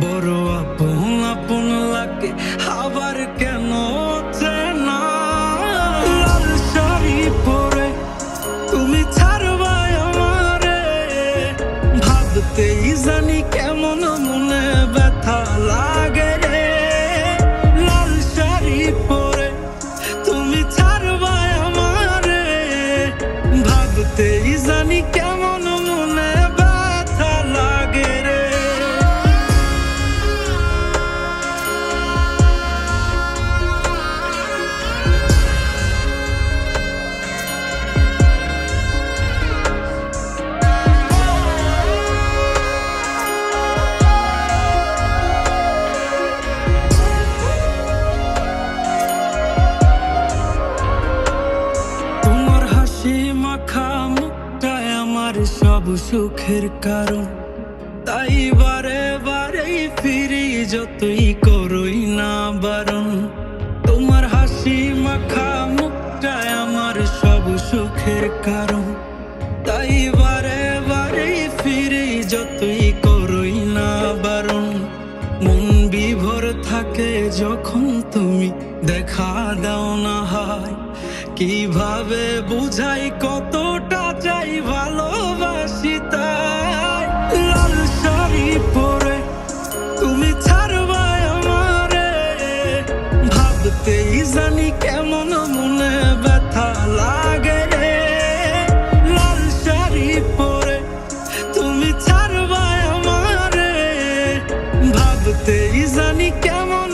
বড় আপন আপন সব সুখের কারণ। তাই বারে বারে ফিরি যতই করই না বারণ। তোমার হাসি মাখা মুখটাই আমার সব সুখের কারণ। তাই বারে বারে ফিরি যতই করই না বারণ। মন বিভোর থাকে যখন তুমি দেখা দাও না হয়। কীভাবে বুঝাই কতটা চাই ভালোবাসি কেমন মনে ব্যথা লাগে লাল শাড়ি পরে তুমি ছাড়বা আমারে। ভাবতেই জানি কেমন